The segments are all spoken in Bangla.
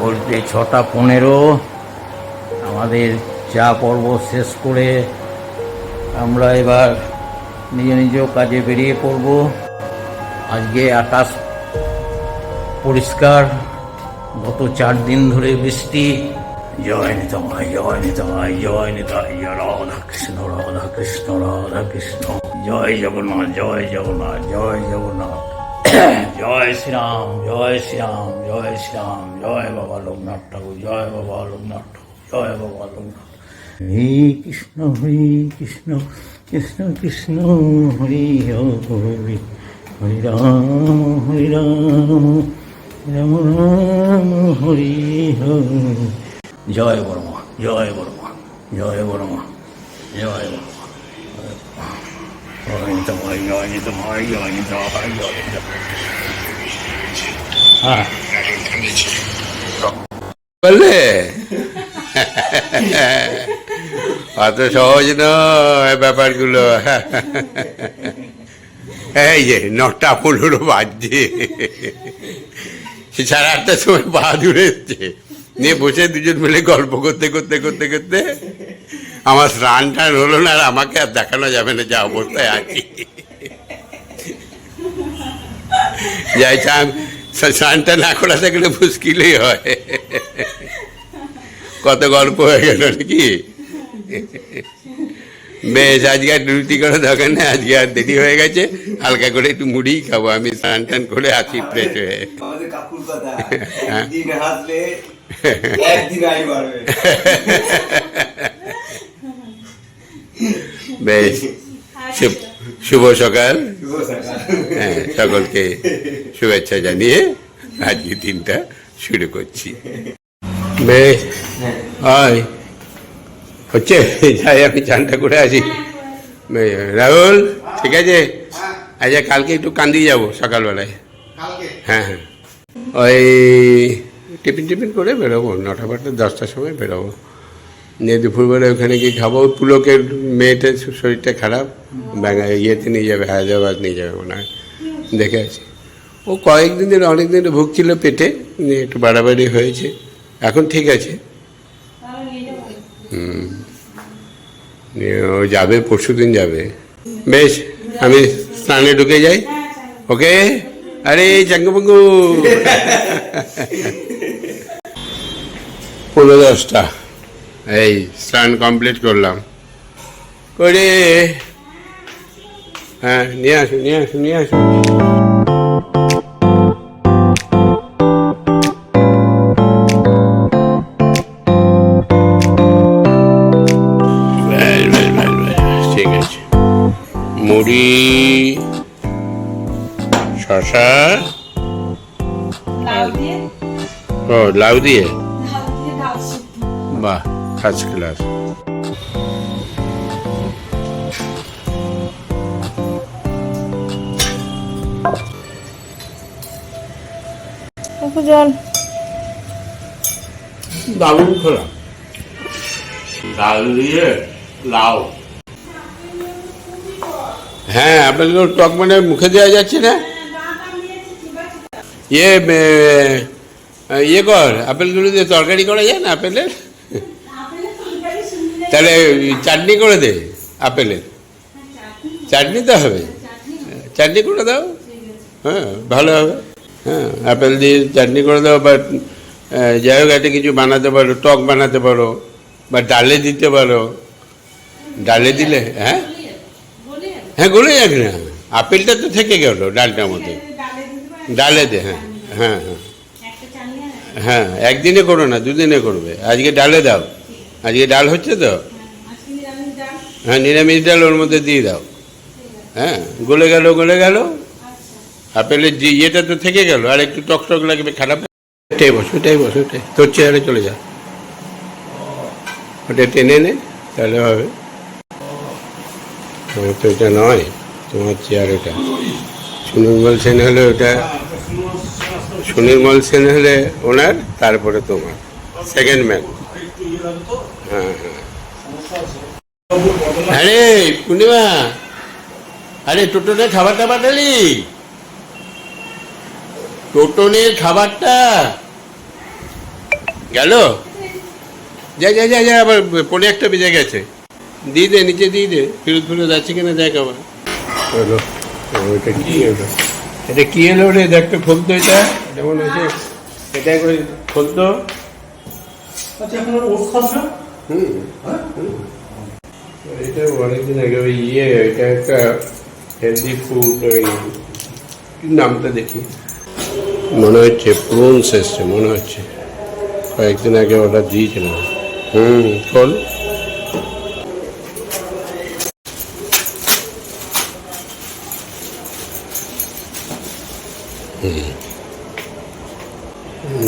বলতে ছটা পনেরো। আমাদের চা পর্ব শেষ করে আমরা এবার নিজ নিজ কাজে বেরিয়ে পড়ব। আজকে আকাশ পরিষ্কার, গত চার দিন ধরে বৃষ্টি। জয় নিতাই জয় নিতাই জয় নিতাই রাধা কৃষ্ণ রাধা কৃষ্ণ রাধা কৃষ্ণ। জয় জগন্নাথ জয় জগন্নাথ জয় জগন্নাথ। জয় শ্রীরাম জয় শ্রীরাম জয় শ্রীরাম, জয় বাবা লোকনাথ ঠাকুর, জয় বাবা লোকনাথ ঠাকুর, জয় বাবা লোকনাথ। হরে কৃষ্ণ হরে কৃষ্ণ কৃষ্ণ কৃষ্ণ, হরে হরে হরে রাম হরে রাম রাম রাম, হরে হরে জয় বর্মা জয় বর্মা জয় বর্মা জয় বর্মা। জয় নিতাই জয় নিতাই, জয় জয় হ্যাঁ বললে? অত সহজ নয় ব্যাপারগুলো। এই যে নটা পনেরো বাজছে। সাড়ে আটটার সময় পা দূরে এসছে। নিয়ে বসে দুজন মিলে গল্প করতে করতে করতে করতে আমার স্নান টান হলো না আর আমাকে আর দেখানো যাবে না, যা অবস্থায় আছি। যাই চান স্নানটা না করা থাকলে মুশকিলই হয়। কত গল্প হয়ে গেল নাকি? বেশ আজকে আর রুটি করার দরকার নেই আজকে আর দেরি হয়ে গেছে। হালকা করে একটু মুড়ি খাব আমি স্নান টান করে আছি ফ্রেশ হয়ে। হ্যাঁ। বেশ শুভ সকাল। হ্যাঁ সকলকে শুভেচ্ছা জানিয়ে আজকে দিনটা শুরু করছি। বেশ হয় হচ্ছে? যাই, আমি চানটা করে আসি। রাহুল, ঠিক আছে? আচ্ছা কালকে একটু কান্দি যাব সকালবেলায়। হ্যাঁ হ্যাঁ। ওই টিফিন টিফিন করে বেরোবো, নটা বারোটা, দশটার সময় বেরোবো। নিয়ে দুপুরবেলা ওখানে গিয়ে খাব। পুলকের মেয়েটার শরীরটা খারাপ। ব্যাঙ্গা ইয়েতে নিয়ে যাবে হায়দ্রাবাদ নিয়ে যাবে মনে হয়। দেখে আছি ও কয়েকদিন ধরে অনেক দিন ভুগছিল পেটে একটু বাড়াবাড়ি হয়েছে। এখন ঠিক আছে। হুম। ও যাবে পরশু দিন যাবে। বেশ আমি স্নানে ঢুকে যাই। ওকে? আরে চাঙ্গুবঙ্গু পনেরো দশটা। এই স্নান কমপ্লিট করলাম। করে হ্যাঁ নিয়ে আসুন নিয়ে আসুন নিয়ে বেশ, ঠিক আছে। মুড়ি শশা ও লাউ দিয়ে? বাহ। ওকে জল দারুণ খোলা ডাল দিয়ে লাউ হ্যাঁ আপনাদের টক মানে মুখে দেওয়া যাচ্ছে না ইয়ে ইয়ে কর আপেলগুলো দিয়ে তরকারি করা যায় না আপেলের তাহলে চাটনি করে দে, আপেলের। চাটনি তো হবে। চাটনি করে দাও। হ্যাঁ ভালো হবে। হ্যাঁ আপেল দিয়ে চাটনি করে দাও, বা যাই হোক, একটা কিছু বানাতে পারো, টক বানাতে পারো, বা ডালে দিতে পারো। ডালে দিলে হ্যাঁ? হ্যাঁ গলে যাক না। আপেলটা তো থেকে গেল ডালটার মধ্যে। ডালে দে হ্যাঁ হ্যাঁ হ্যাঁ। হ্যাঁ একদিনে করো না, দুদিনে করবে। আজকে ডালে দাও। আজকে ডাল হচ্ছে তো? হ্যাঁ নিরামিষ ডাল ওর মধ্যে দিয়ে দাও। হ্যাঁ গলে গেল গলে গেল। আপেলের যে ইয়েটা তো থেকে গেল, আর একটু টক টক লাগবে, খারাপ এটাই বসো এটাই বসো এটাই তোর চেয়ারে চলে যা। ওটা টেনে নে, তাহলে হবে। তোমার তো এটা নয়, তোমার চেয়ার এটা সুনির্মল সেন হলে ওটা, সুনির্মল সেন হলে ওনার, তারপরে তোমার। সেকেন্ড ম্যান আরে পূর্ণিমা। আরে টোটনের খাবারটা পাঠালি? টোটনের খাবারটা? গেল? যা যা যা যা আবার পনে একটা বেজে গেছে। দিয়ে দে নিচে দিয়ে দে। ফিরত ফিরত আছে কিনা দেখ আবার। হলো ওইটা কি এলো? এটা কি এলো রে? দেখ তো খুলতো এটা। যেমন আছে এটা করে খুলতো আচ্ছা এখন খাব হুম। হুম। এটা অনেকদিন আগে ওই ইয়ে এটা একটা হেলদি ফুড ওই নামটা দেখি? মনে হচ্ছে প্রুনস এসছে মনে হচ্ছে। কয়েকদিন আগে অর্ডার দিয়েছিলাম। হুম কল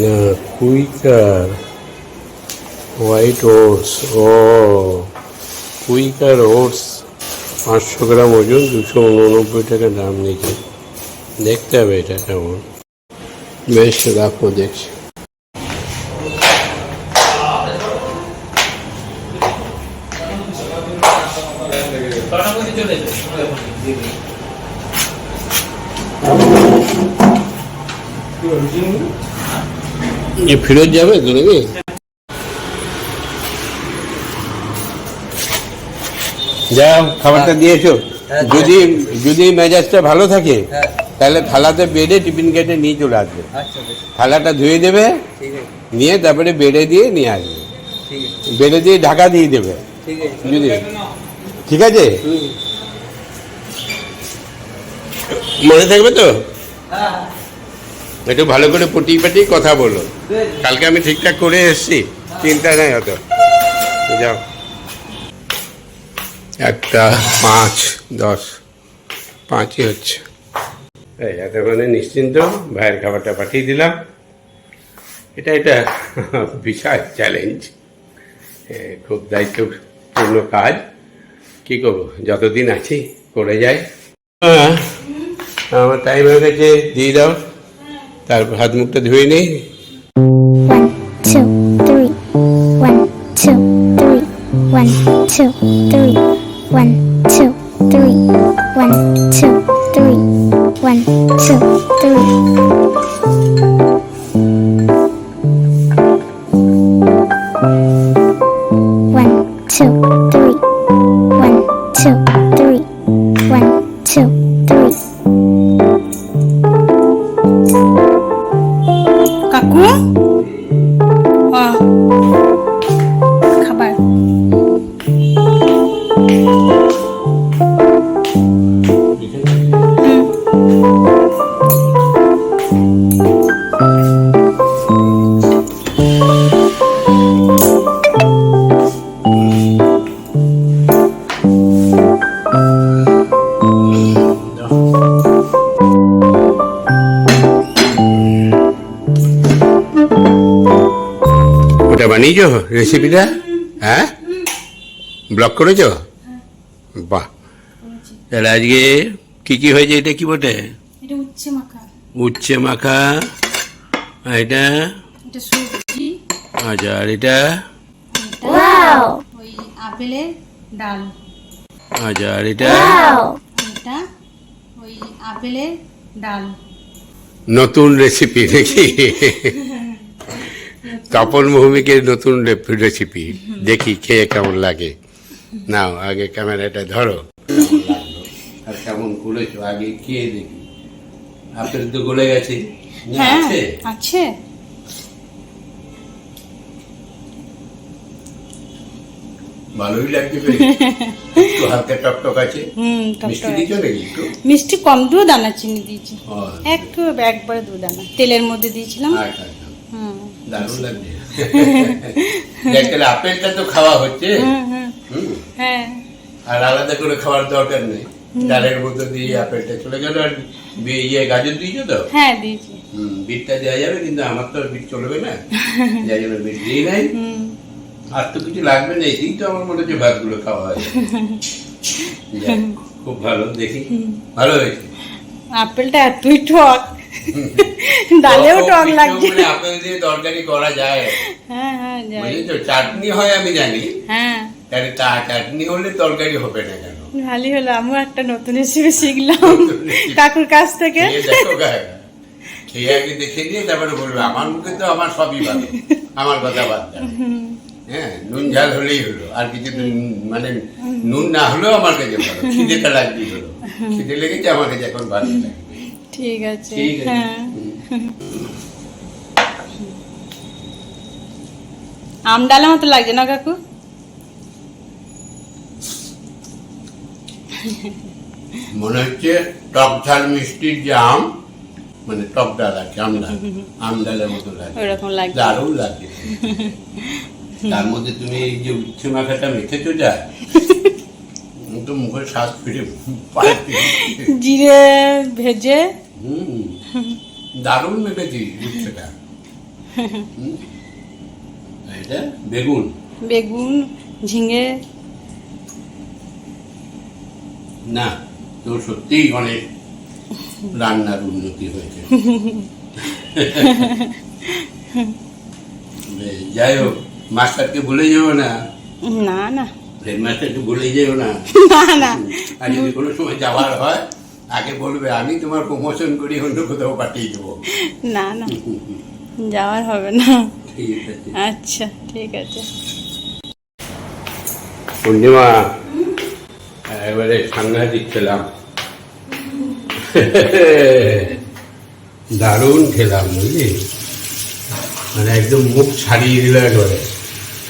না কুইকার। হোয়াইট ওটস, ও, কুইকার ওটস, পাঁচশো গ্রাম ওজন, দুশো উননব্বই টাকা দাম নিচ্ছে দেখতে হবে এটা কেমন। বেশ, রাখো, দেখছি। ফেরত যাবে তো নাকি? যা খাবারটা দিয়েছ। যদি যদি মেজাজটা ভালো থাকে তাহলে থালাতে বেড়ে টিফিন কেটে নিয়ে চলে আসবে। আচ্ছা থালাটা ধুয়ে দেবে নিয়ে তারপরে বেড়ে দিয়ে নিয়ে আসবে। বেড়ে দিয়ে ঢাকা দিয়ে দেবে। ঠিক আছে। যদি ঠিক আছে? মনে থাকবে তো? হ্যাঁ। একটু ভালো করে পটি পাটি কথা বলো। কালকে আমি ঠিকঠাক করে এসেছি। চিন্তা নাই অত। যাও। একটা পাঁচ দশ পাঁচই হচ্ছে। এই এতক্ষণে নিশ্চিন্ত ভাইয়ের খাবারটা পাঠিয়ে দিলাম। এটা এটা বিশাল চ্যালেঞ্জ খুব দায়িত্বপূর্ণ কাজ। কি করব? যতদিন আছি করে যাই। হ্যাঁ, আমার টাইম হয়ে গেছে দিয়ে দাও। তারপর হাত মুখটা ধুয়ে নেই। ওটা বানিয়েছো? রেসিপিটা? হ্যাঁ? ব্লক করেছ? বাহ। তাহলে আজকে কি কি হয়েছে এটা কি বটে? উচ্ছে মাখা আর এটা? এটা সবজি আচ্ছা আর এটা? ওই আপেলের ডাল। আচ্ছা আর এটা? এটা ওই আপেলের ডাল। নতুন রেসিপি দেখি তপন ভৌমিকের নতুন রেসিপি দেখি খেয়ে কেমন লাগে। নাও আগে ক্যামেরাটা ধরো। আর কেমন করেছ? আগে খেয়ে দেখি। আপেল তো গলে গেছে। হ্যাঁ আছে? ভালোই লাগছে একটু হালকা টকটক আছে। মিষ্টি দিচ্ছ নাকি একটু? মিষ্টি কম দু দানা চিনি দিয়েছি। একটু একবারে দু দানা তেলের মধ্যে দিয়েছিলাম। আচ্ছা আচ্ছা। হুম। দারুণ লাগছে। আপেলটা তো খাওয়া হচ্ছে। হ্যাঁ। আর আলাদা করে খাওয়ার দরকার নেই। ডালের মধ্যে দিয়ে আপেলটা চলে গেল আর ইয়ে গাজর দিয়েছ তো? হ্যাঁ দিয়েছি। হুম, বিটটা দেওয়া যাবে কিন্তু আমার তো বিট চলবে না। যাই জন্য বিট দিই নাই। আর তো কিছু লাগবে না এই তো আমার মনে হচ্ছে ভাতগুলো খাওয়া হয় খুব ভালো দেখি। ভালো হয়েছে? আপেলটা এতই টক। ডালেও টক লাগছে। বলে আপেল দিয়ে তরকারি করা যায়। হ্যাঁ হ্যাঁ চাটনি হয় আমি জানি। হ্যাঁ। তাহলে তা চাটনি হলে তরকারি হবে না ভালোই হলো আমিও একটা নতুন রেসিপি শিখলাম কাকুর কাছ থেকে। খেয়ে আগে দেখে নিয়ে তারপরে বলবে আমার মুখে তো আমার সবই ভালো আমার কথা বাদ হ্যাঁ নুন ঝাল হলেই হলো আর কিছু মানে নুন না হলেও আমার কাছে ভালো খিদেটা লাগবেই হলো। খিদে লেগেছে আমার কাছে এখন ভালো লাগে ঠিক আছে হ্যাঁ। আম ডালা মতো লাগছে না কাকু? মনে হচ্ছে টক ঝাল মিষ্টির যে আম মানে টক ডাল আছে আম ডাল। আম মতো লাগে। ওরকম দারুণ লাগে। তার মধ্যে তুমি এই যে উচ্ছে মাখাটা মেখেছো যা তো মুখে শ্বাস ফিরে জিরে ভেজে। হুম। দারুণ মেখেছি উচ্ছেটা। এটা বেগুন। বেগুন ঝিঙে না তোর সত্যিই অনেক রান্নার উন্নতি হয়েছে। যাই হোক মাস্টারকে ভুলে যাব না। না না। হেডমাস্টারকে ভুলে যেও না। না না। আর যদি কোনো সময় যাওয়ার হয় আগে বলবে আমি তোমার প্রমোশন করি অন্য কোথাও পাঠিয়ে দেবো। না না। যাওয়ার হবে না। ঠিক আছে। আচ্ছা ঠিক আছে। পূর্ণিমা এবারে সাংঘাতিক খেলাম দারুণ খেলাম বুঝলি মানে একদম মুখ ছাড়িয়ে দিল একবারে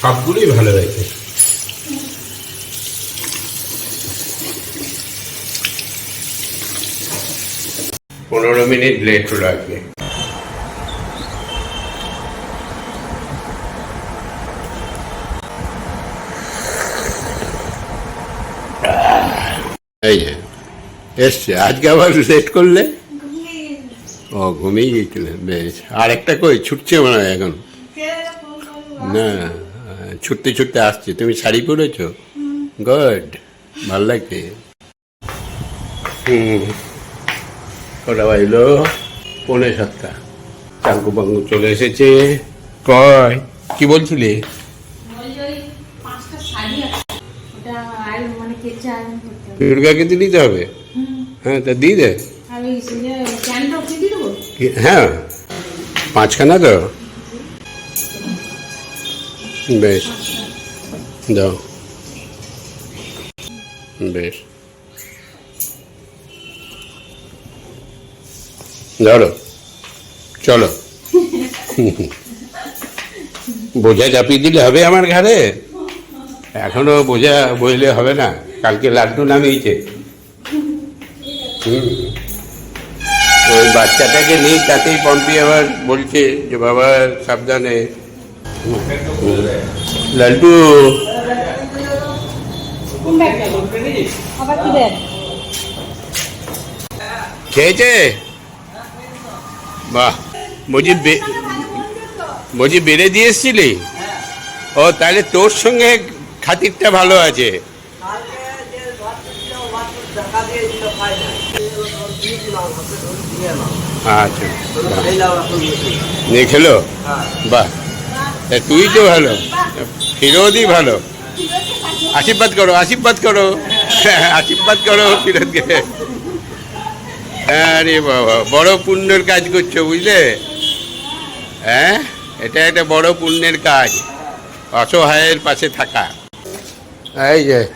সবগুলোই ভালো হয়েছে পনেরো মিনিট লেট হলো আজকে এসছে। আজকে আবার লেট করলে? ও ঘুমিয়ে গিয়েছিলেন বেশ। আর একটা কই ছুটছে মনে হয় এখন? না ছুটতে ছুটতে আসছে। তুমি শাড়ি পরেছো? গুড ভালো লাগছে? হুম। কটা বাজলো? পৌনে সাতটা। চাঙ্কু বাঙ্গু চলে এসেছে। কয় কি বলছিলি? দুর্গাকে তো দিতে হবে। হ্যাঁ তা দিয়ে দে। হ্যাঁ। পাঁচখানা তো বেশ। দাও। বেশ। ধরো। চলো। বোঝা চাপিয়ে দিলে হবে আমার ঘরে এখনও বোঝা বইলে হবে না। কালকে লাড্ডু নামিয়েছে। ওই বাচ্চাটাকে নিয়ে তাতেই পম্পি আবার বলছে যে, বাবা, সাবধানে। দেখ খেয়েছে? বাহ বলছি বলছি বেড়ে দিয়ে এসছিলি? ও, তাহলে তোর সঙ্গে খাতিরটা ভালো আছে। আচ্ছা। নিয়ে খেলো? বাহ। তুই তো ভালো। ফিরোদি ভালো। আশীর্বাদ করো আশীর্বাদ করো। আশীর্বাদ করো ফিরোদকে আরে বাবা, বড় পুণ্যের কাজ করছ, বুঝলে? হ্যাঁ? এটা একটা বড় পুণ্যের কাজ। অসহায়ের পাশে থাকা। এই যে,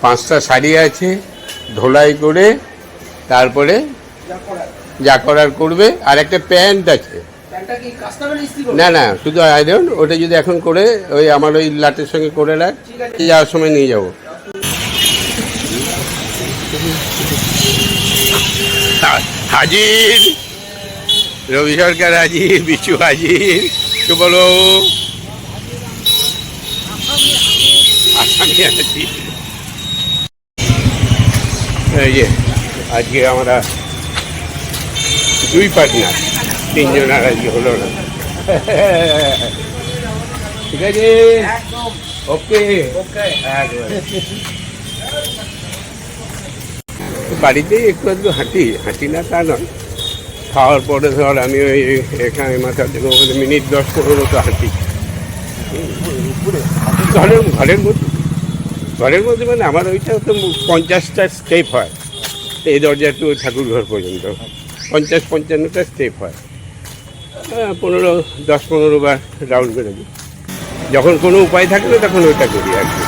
পাঁচটা শাড়ি আছে, ধোলাই করে, তারপরে যা করার করবে আর একটা প্যান্ট আছে। না না শুধু আয়রন ওটা যদি এখন করে ওই আমার ওই লাটের সঙ্গে করে রাখ যাওয়ার সময় নিয়ে যাব। হাজির! রবি সরকার হাজির বিশু হাজির তো বলো? আসামি হাজির এই যে আজকে আমরা দুই পার্টনার, তিনজন আর আজকে হলো না। ঠিক আছে? ওকে। বাড়িতেই একটু একটু হাঁটি হাঁটি না তা নয়। খাওয়ার পরে ধর আমি ওই এখানে মাথা থেকে ওখানে মিনিট দশ পনেরো তো হাঁটি। ঘরের ঘরের মধ্যে ঘরের মধ্যে মানে আমার ওইটা তো পঞ্চাশটা স্টেপ হয়। এই দরজা টু ঠাকুর ঘর পর্যন্ত। পঞ্চাশ পঞ্চান্নটা স্টেপ হয়। হ্যাঁ, পনেরো দশ পনেরো বার রাউন্ড করে দিই। যখন কোনো উপায় থাকে না তখন ওটা করি আর কি।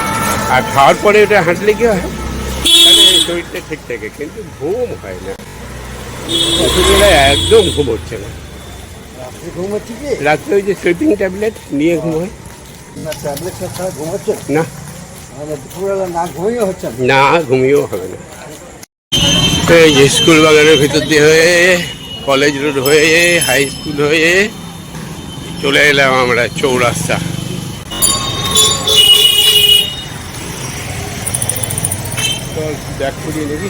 আর খাওয়ার পরে ওটা হাঁটলে কি হয়? তাহলে শরীরটা ঠিক থাকে কিন্তু ঘুম হয় না। রাত্রিবেলায় একদম ঘুম হচ্ছে না। রাত্রে ওই যে স্লিপিং ট্যাবলেট নিয়ে ঘুম হয়। না? না ঘুমিয়েও হবে না। এই স্কুল বাগানের ভিতর দিয়ে হয়ে কলেজ রোড হয়ে হাই স্কুল হয়ে চলে এলাম আমরা চৌরাস্তা। ব্যাগ করিয়ে নিবি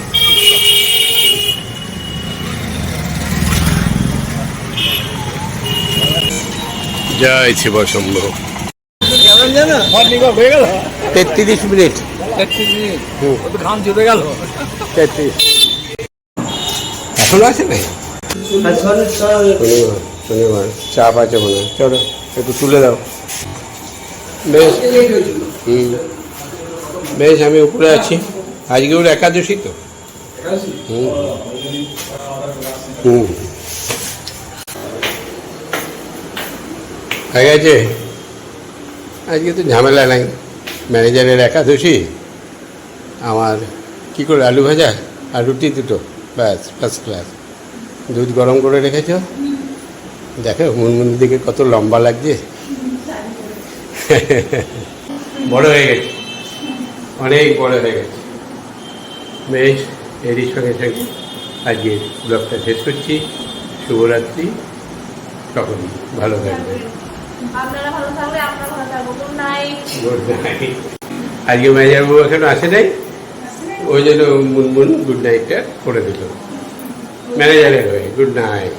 জয় শিব শম্ভ হয়ে গেল তেত্রিশ মিনিট। ঘাম চলে গেল। তেত্রিশ। এখনও আছে ভাই শনিবার শনিবার। চাপ আছে মনে হয়। চলো একটু তুলে দাও। বেশ। হুম। বেশ আমি উপরে আছি। আজকে ওর একাদশী তো। হুম। হুম। হয়ে গেছে? আজকে তো ঝামেলা নাই। ম্যানেজারের একাদশী। আমার কি করে আলু ভাজা আর রুটি দুটো? ব্যাস ফার্স্ট ক্লাস দুধ গরম করে রেখেছ? দেখো মুনমুনির দিকে কত লম্বা লাগছে। বড় হয়ে গেছে। অনেক বড় হয়ে গেছে। বেশ এরই সঙ্গে সঙ্গে আজকে ব্লগটা শেষ করছি। শুভরাত্রি। তখন ভালো থাকবে। আপনারা ভালো থাকবে আমরা ভালো থাকব। Good night. Good night. আজকে ম্যানেজারবাবু এখনও আসে নাই? ওই জন্য মুনমুন গুড নাইটটা করে দিল। ম্যানেজারের হয়ে গুড নাইট।